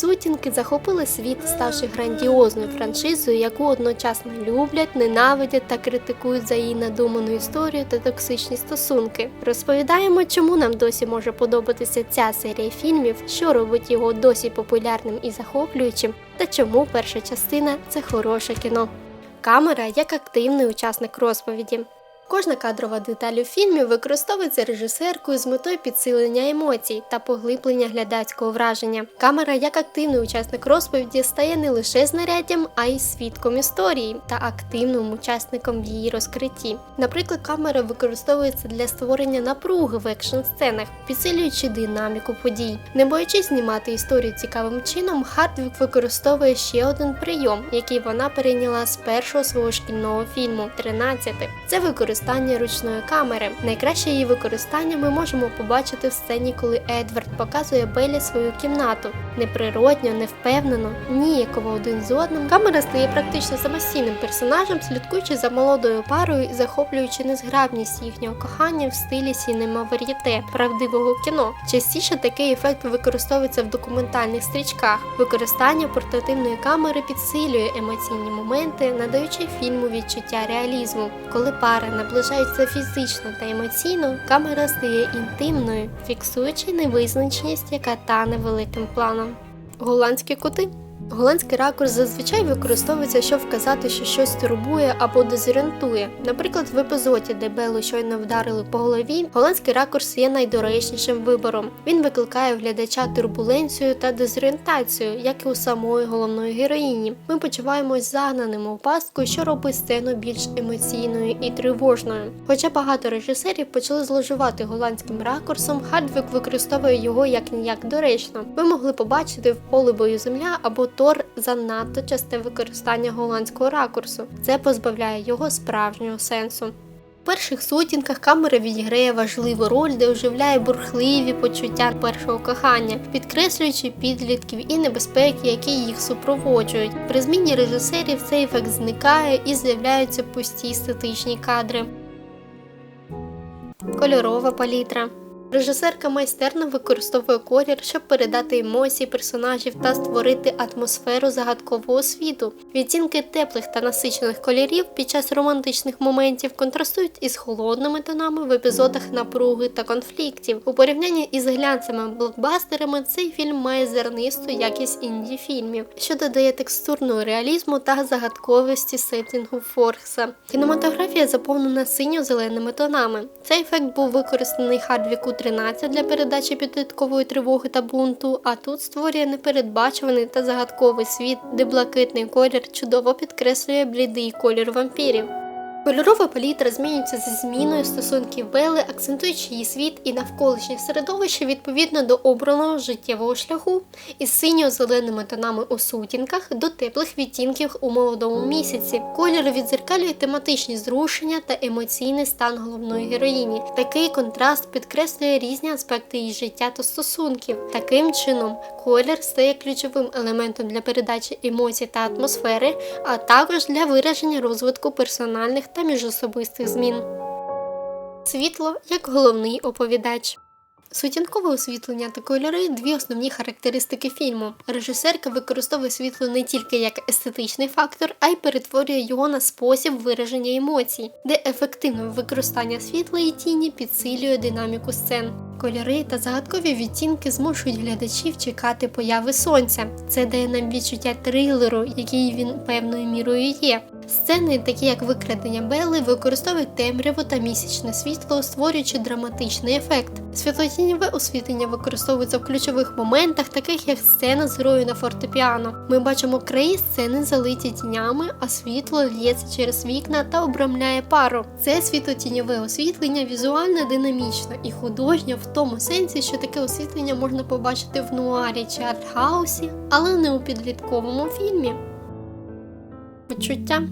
Сутінки захопили світ, ставши грандіозною франшизою, яку одночасно люблять, ненавидять та критикують за її надуману історію та токсичні стосунки. Розповідаємо, чому нам досі може подобатися ця серія фільмів, що робить його досі популярним і захоплюючим, та чому перша частина це хороше кіно. Камера як активний учасник розповіді. Кожна кадрова деталь у фільмі використовується режисеркою з метою підсилення емоцій та поглиблення глядацького враження. Камера як активний учасник розповіді стає не лише знаряддям, а й свідком історії та активним учасником в її розкритті. Наприклад, камера використовується для створення напруги в екшн сценах, підсилюючи динаміку подій. Не боячись знімати історію цікавим чином, Хардвік використовує ще один прийом, який вона перейняла з першого свого шкільного фільму 13. Це використання ручної камери. Найкраще її використання ми можемо побачити в сцені, коли Едвард показує Белі свою кімнату. Неприродньо, невпевнено, ніяково один з одним. Камера стає практично самостійним персонажем, слідкуючи за молодою парою і захоплюючи незграбність їхнього кохання в стилі сінема вар'єте, правдивого кіно. Частіше такий ефект використовується в документальних стрічках. Використання портативної камери підсилює емоційні моменти, надаючи фільму відчуття реалізму. Коли пара наближається фізично та емоційно, камера стає інтимною, фіксуючи невизначеність, яка тане великим планом. Голландські коти. Голландський ракурс зазвичай використовується, щоб вказати, що щось турбує або дезорієнтує. Наприклад, в епізоді, де Беллу щойно вдарили по голові, голландський ракурс є найдоречнішим вибором. Він викликає глядача турбуленцію та дезорієнтацію, як і у самої головної героїні. Ми почуваємось загнаними у пастку, що робить сцену більш емоційною і тривожною. Хоча багато режисерів почали зловживати голландським ракурсом, Хардвік використовує його як ніяк доречно. Ви могли побачити в полі бою земля або Тор занадто часте використання голландського ракурсу. Це позбавляє його справжнього сенсу. В перших сутінках камера відіграє важливу роль, де оживляє бурхливі почуття першого кохання, підкреслюючи підлітків і небезпеки, які їх супроводжують. При зміні режисерів цей ефект зникає і з'являються пусті статичні кадри. Кольорова палітра. Режисерка майстерно використовує колір, щоб передати емоції персонажів та створити атмосферу загадкового світу. Відтінки теплих та насичених кольорів під час романтичних моментів контрастують із холодними тонами в епізодах напруги та конфліктів. У порівнянні із глянцевими блокбастерами цей фільм має зернисту якість інді фільмів, що додає текстурного реалізму та загадковості сеттингу Форкса. Кінематографія заповнена синьо-зеленими тонами. Цей ефект був використаний Хардвіку 13 для передачі підліткової тривоги та бунту, а тут створює непередбачуваний та загадковий світ, де блакитний колір чудово підкреслює блідий колір вампірів. Кольорова палітра змінюється зі зміною стосунків Бели, акцентуючи її світ і навколишнє середовище відповідно до обраного життєвого шляху, із синьо-зеленими тонами у сутінках до теплих відтінків у молодому місяці. Колір відзеркалює тематичні зрушення та емоційний стан головної героїні. Такий контраст підкреслює різні аспекти її життя та стосунків. Таким чином, колір стає ключовим елементом для передачі емоцій та атмосфери, а також для вираження розвитку персональних та міжособистих змін. Світло як головний оповідач. Сутінкове освітлення та кольори дві основні характеристики фільму. Режисерка використовує світло не тільки як естетичний фактор, а й перетворює його на спосіб вираження емоцій, де ефективне використання світла і тіні підсилює динаміку сцен. Кольори та загадкові відтінки змушують глядачів чекати появи сонця. Це дає нам відчуття трилеру, який він певною мірою є. Сцени, такі як викрадення Белли, використовують темряву та місячне світло, створюючи драматичний ефект. Світлотіньове освітлення використовується в ключових моментах, таких як сцена з грою на фортепіано. Ми бачимо краї сцени залиті тінями, а світло лється через вікна та обрамляє пару. Це світлотіньове освітлення візуально динамічно і художньо в тому сенсі, що таке освітлення можна побачити в нуарі чи артхаусі, але не у підлітковому фільмі. Почуття.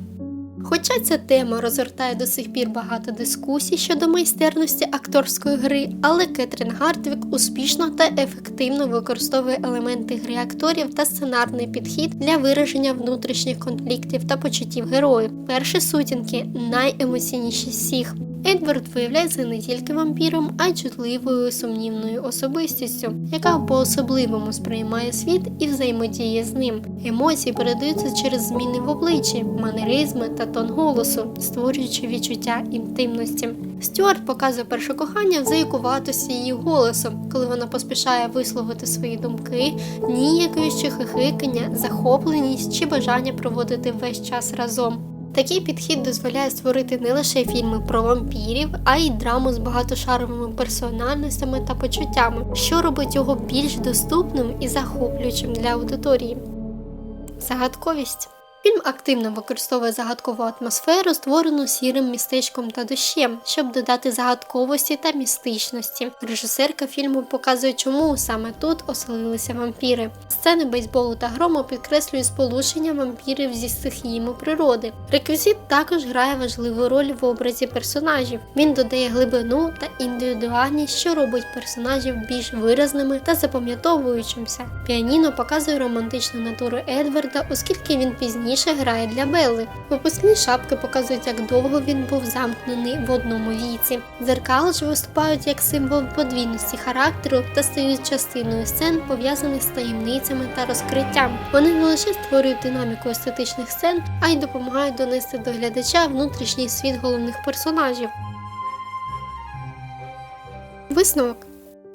Хоча ця тема розгортає до сих пір багато дискусій щодо майстерності акторської гри, але Кетрін Гардвік успішно та ефективно використовує елементи гри акторів та сценарний підхід для вираження внутрішніх конфліктів та почуттів героїв. Перші сутінки найемоційніші з всіх. Едвард виявляється не тільки вампіром, а й чутливою сумнівною особистістю, яка по-особливому сприймає світ і взаємодіє з ним. Емоції передаються через зміни в обличчі, манеризми та тон голосу, створюючи відчуття інтимності. Стюарт показує перше кохання заякуватості її голосу, коли вона поспішає висловити свої думки, ніяковість хихикання, захопленість чи бажання проводити весь час разом. Такий підхід дозволяє створити не лише фільми про вампірів, а й драму з багатошаровими персональностями та почуттями, що робить його більш доступним і захоплюючим для аудиторії. Загадковість. Фільм активно використовує загадкову атмосферу, створену сірим містечком та дощем, щоб додати загадковості та містичності. Режисерка фільму показує, чому саме тут оселилися вампіри. Сцени бейсболу та грому підкреслюють сполучення вампірів зі стихіями природи. Реквізит також грає важливу роль в образі персонажів. Він додає глибину та індивідуальність, що робить персонажів більш виразними та запам'ятовуючимся. Піаніно показує романтичну натуру Едварда, оскільки він пізніше грає для Белли. Випускні шапки показують, як довго він був замкнений в одному віці. Дзеркала ж виступають як символ подвійності характеру та стають частиною сцен, пов'язаних з таємницями та розкриттям. Вони не лише створюють динаміку естетичних сцен, а й допомагають донести до глядача внутрішній світ головних персонажів. Висновок.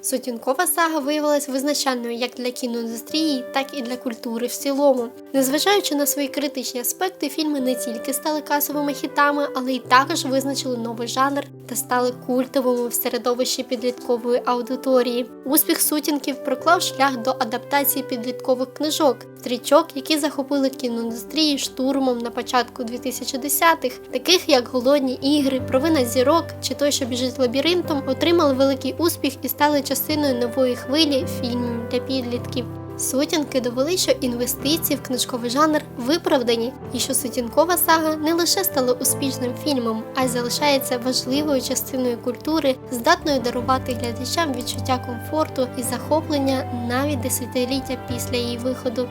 Сутінкова сага виявилась визначальною як для кіноіндустрії, так і для культури в цілому. Незважаючи на свої критичні аспекти, фільми не тільки стали касовими хітами, але й також визначили новий жанр та стали культовими в середовищі підліткової аудиторії. Успіх сутінків проклав шлях до адаптації підліткових книжок, стрічок, які захопили кіноіндустрії штурмом на початку 2010-х, таких як Голодні ігри, Провина зірок чи той, що біжить лабіринтом, отримали великий успіх і стали частиною нової хвилі фільмів для підлітків. Сутінки довели, що інвестиції в книжковий жанр виправдані, і що сутінкова сага не лише стала успішним фільмом, а й залишається важливою частиною культури, здатною дарувати глядачам відчуття комфорту і захоплення навіть десятиліття після її виходу.